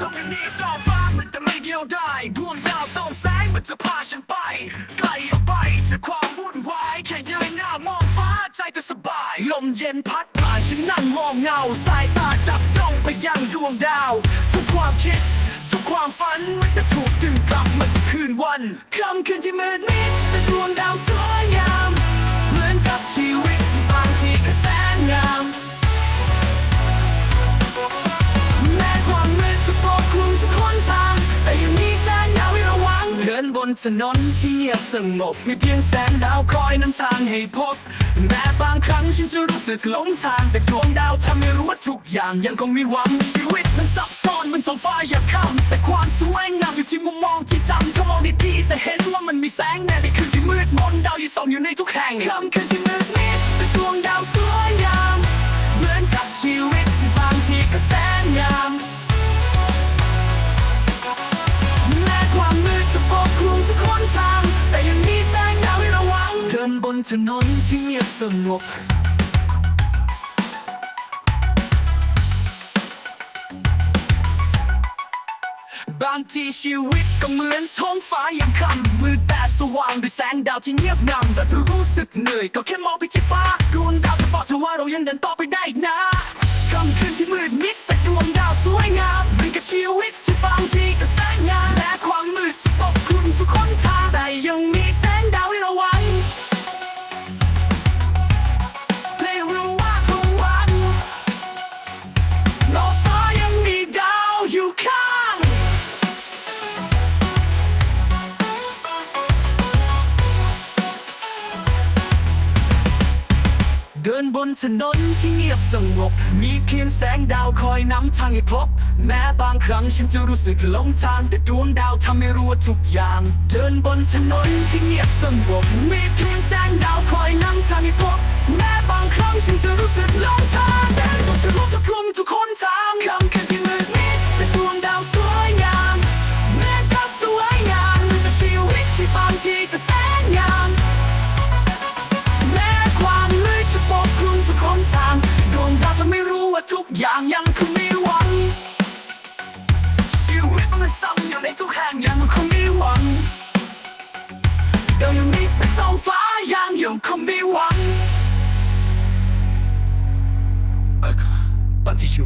ก็ไม่มีจอฟ้ามันจะไม่เดียวได้ดวงดาวส่องแสงมันจะพาฉันไป ไกลออกไปจากความวุ่นวายแค่ยืนหน้ามองฟ้าใจก็สบาย ลมเย็นพัดผ่านฉันนั่งมองเงา สายตาจับจ้องไปยังดวงดาว ทุกความคิด ทุกความฝันมันจะถูกดึงกลับมาที่คืนวันค่ำคืนที่มืดมิดแต่ดวงดาวสวยงามเหมือนกับชีวิตที่ นถนนที่เงียบสงบ มีเพียงแสงดาวคอยนำทางให้พบ แม้บางครั้งฉันจะรู้สึกหลงทาง แต่ดวงดาวทำให้รู้ว่าทุกอย่างยังคงมีหวังชีวิตมันซับซ้อนมันท้องฟ้าอย่าค่ำแต่ความสวยงามอยู่ที่มุมมองที่จำถ้ามองดีๆจะเห็นว่ามันมีแสงแน่ในคืนที่มืดมนดาวยังส่องอยู่ในทุกแห่งค่ำคืนที่มืดมิด บนถนนที่เงียบสงบบางทีชีวิตก็เหมือนท้องฟ้ายังค่ำมืดแต่สว่างด้วยแสงดาวที่เงียบงำถ้าเธอรู้สึกเหนื่อยก็แค่มองไปที่ฟ้าดวงดาวจะบอกเธอว่าเรายังเดินต่อไปได้อีกนะ เดินบนถนนที่เงียบสงบ มีเพียงแสงดาวคอยนำทางให้พบ แม้บางครั้งฉันจะรู้สึกหลงทาง แต่ดวงดาวทำให้รู้ว่าทุกอย่าง เดินบนถนนที่เงียบสงบ มีเพียงแสงดาวคอยนำทางให้พบ แม้บาง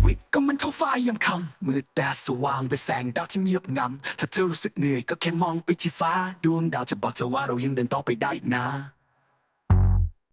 วิตก็มันเท่าฟ้ายามค่ำมืดแต่สว่างด้วยแสงดาวที่เงียบงันถ้าเธอรู้สึกเหนื่อยก็แค่มองไปที่ฟ้า ดวงดาวจะบอกเธอว่าเรายังเดินต่อไปได้นะ